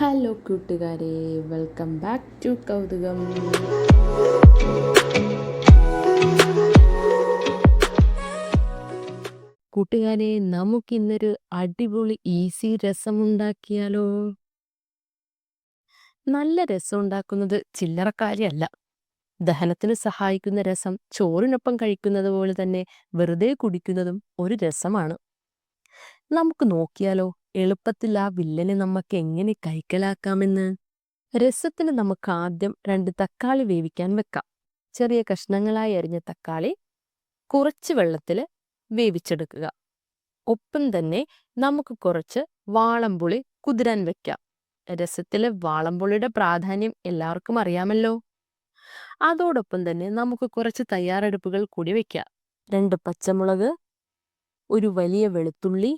Hello കൂട്ടുകാരെ welcome back to കൗതുകം. കൂട്ടുകാരെ നമുക്കിന്നൊരു അടിപൊളി ഈസി രസം ഉണ്ടാക്കിയാലോ നല്ല രസം ഉണ്ടാക്കുന്നത് ചില്ലറക്കാരിയല്ല. ദഹനത്തിന് സഹായിക്കുന്ന രസം ചോറിനൊപ്പം കഴിക്കുന്നത് പോലെ തന്നെ വെറുതെ കുടിക്കുന്നതും ഒരു രസമാണ്. നമുക്ക് നോക്കിയാലോ എളുപ്പത്തിൽ ആ വില്ലനെ നമുക്ക് എങ്ങനെ കൈക്കലാക്കാമെന്ന്? രസത്തിന് നമുക്ക് ആദ്യം രണ്ട് തക്കാളി വേവിക്കാൻ വെക്കാം. ചെറിയ കഷ്ണങ്ങളായി അരിഞ്ഞ തക്കാളി കുറച്ച് വെള്ളത്തിൽ വേവിച്ചെടുക്കുക. ഒപ്പം തന്നെ നമുക്ക് കുറച്ച് വാളംപുളി കുതിരാൻ വെക്കാം. രസത്തിലെ വാളംപുളിയുടെ പ്രാധാന്യം എല്ലാവർക്കും അറിയാമല്ലോ. അതോടൊപ്പം തന്നെ നമുക്ക് കുറച്ച് തയ്യാറെടുപ്പുകൾ കൂടി വെക്കാം. രണ്ട് പച്ചമുളക് ഒരു വലിയ വെളുത്തുള്ളി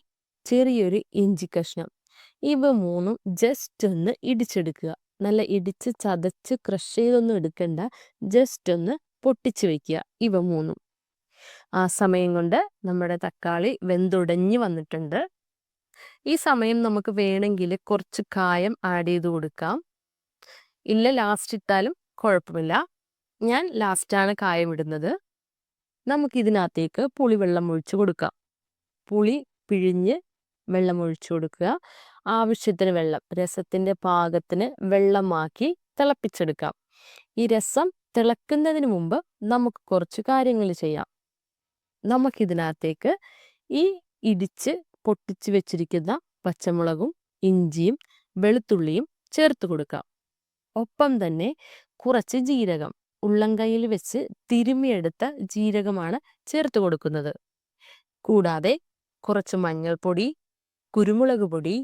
ചെറിയൊരു ഇഞ്ചി കഷ്ണം. ഇവ മൂന്നും ജസ്റ്റ് ഒന്ന് ഇടിച്ചെടുക്കുക. നല്ല ഇടിച്ച് ചതച്ച് ക്രഷ് ചെയ്തൊന്നും എടുക്കണ്ട. ജസ്റ്റ് ഒന്ന് പൊട്ടിച്ചു വെക്കുക ഇവ മൂന്നും. ആ സമയം കൊണ്ട് നമ്മുടെ തക്കാളി വെന്തുടഞ്ഞു വന്നിട്ടുണ്ട്. ഈ സമയം നമുക്ക് വേണമെങ്കിൽ കുറച്ച് കായം ആഡ് ചെയ്ത് കൊടുക്കാം. ഇല്ല ലാസ്റ്റ് ഇട്ടാലും കുഴപ്പമില്ല. ഞാൻ ലാസ്റ്റാണ് കായം ഇടുന്നത്. നമുക്കിതിനകത്തേക്ക് പുളിവെള്ളം ഒഴിച്ചു കൊടുക്കാം. പുളി പിഴിഞ്ഞ് വെള്ളം ഒഴിച്ചു കൊടുക്കുക. ആവശ്യത്തിന് വെള്ളം രസത്തിന്റെ പാകത്തിന് വെള്ളമാക്കി തിളപ്പിച്ചെടുക്കാം ഈ രസം തിളക്കുന്നതിന് മുമ്പ് നമുക്ക് കുറച്ച് കാര്യങ്ങൾ ചെയ്യാം. നമുക്കിതിനകത്തേക്ക് ഈ ഇടിച്ച് പൊട്ടിച്ച് വെച്ചിരിക്കുന്ന പച്ചമുളകും ഇഞ്ചിയും വെളുത്തുള്ളിയും ചേർത്ത് കൊടുക്കാം. ഒപ്പം തന്നെ കുറച്ച് ജീരകം ഉള്ളംകൈയിൽ വെച്ച് തിരുമിയെടുത്ത ജീരകമാണ് ചേർത്ത് കൊടുക്കുന്നത്. കൂടാതെ കുറച്ച് മഞ്ഞൾപ്പൊടി കുരുമുളക് പൊടി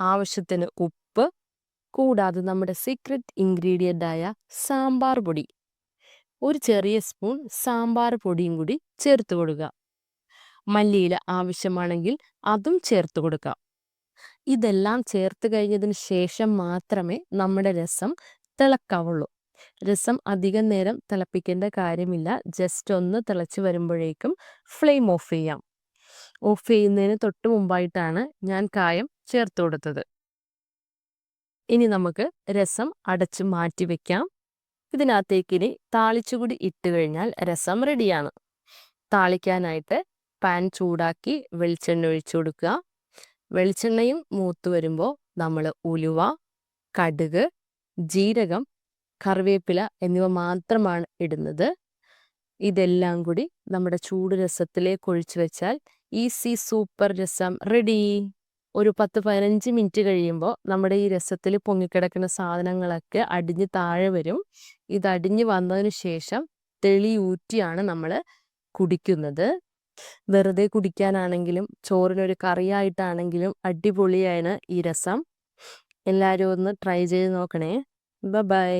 ആവശ്യത്തിന് ഉപ്പ് കൂടാതെ നമ്മുടെ സീക്രട്ട് ഇൻഗ്രീഡിയന്റ് ആയ സാമ്പാർ പൊടി. ഒരു ചെറിയ സ്പൂൺ സാമ്പാർ പൊടിയും കൂടി ചേർത്ത് കൊടുക്കുക. മല്ലിയില ആവശ്യമാണെങ്കിൽ അതും ചേർത്ത് കൊടുക്കാം ഇതെല്ലാം ചേർത്ത് കഴിഞ്ഞതിന് ശേഷം മാത്രമേ നമ്മുടെ രസം തിളക്കാവുള്ളൂ. രസം അധികം നേരം തിളപ്പിക്കേണ്ട കാര്യമില്ല. ജസ്റ്റ് ഒന്ന് തിളച്ച് വരുമ്പോഴേക്കും ഫ്ലെയിം ഓഫ് ചെയ്യാം. ഓഫ് ചെയ്യുന്നതിന് തൊട്ട് മുമ്പായിട്ടാണ് ഞാൻ കായം ചേർത്ത് കൊടുത്തത്. ഇനി നമുക്ക് രസം അടച്ച് മാറ്റി വെക്കാം. ഇതിനകത്തേക്ക് ഇനി താളിച്ചുകൂടി ഇട്ട് കഴിഞ്ഞാൽ രസം റെഡിയാണ്. താളിക്കാനായിട്ട് പാൻ ചൂടാക്കി വെളിച്ചെണ്ണ ഒഴിച്ചു കൊടുക്കുക. വെളിച്ചെണ്ണയും മൂത്ത് വരുമ്പോൾ നമ്മൾ ഉലുവ കടുക് ജീരകം കറിവേപ്പില എന്നിവ മാത്രമാണ് ഇടുന്നത്. ഇതെല്ലാം കൂടി നമ്മുടെ ചൂട് രസത്തിലേക്ക് ഒഴിച്ചു വെച്ചാൽ ഈസി സൂപ്പർ രസം റെഡി. ഒരു പത്ത് പതിനഞ്ച് മിനിറ്റ് കഴിയുമ്പോൾ നമ്മുടെ ഈ രസത്തിൽ പൊങ്ങിക്കിടക്കുന്ന സാധനങ്ങളൊക്കെ അടിഞ്ഞ് താഴെ വരും. ഇത് അടിഞ്ഞ് വന്നതിന് ശേഷം തെളി ഊറ്റിയാണ് നമ്മൾ കുടിക്കുന്നത്. വെറുതെ കുടിക്കാനാണെങ്കിലും ചോറിനൊരു കറിയായിട്ടാണെങ്കിലും അടിപൊളിയാണ് ഈ രസം. എല്ലാവരും ഒന്ന് ട്രൈ ചെയ്ത് നോക്കണേ. ബൈ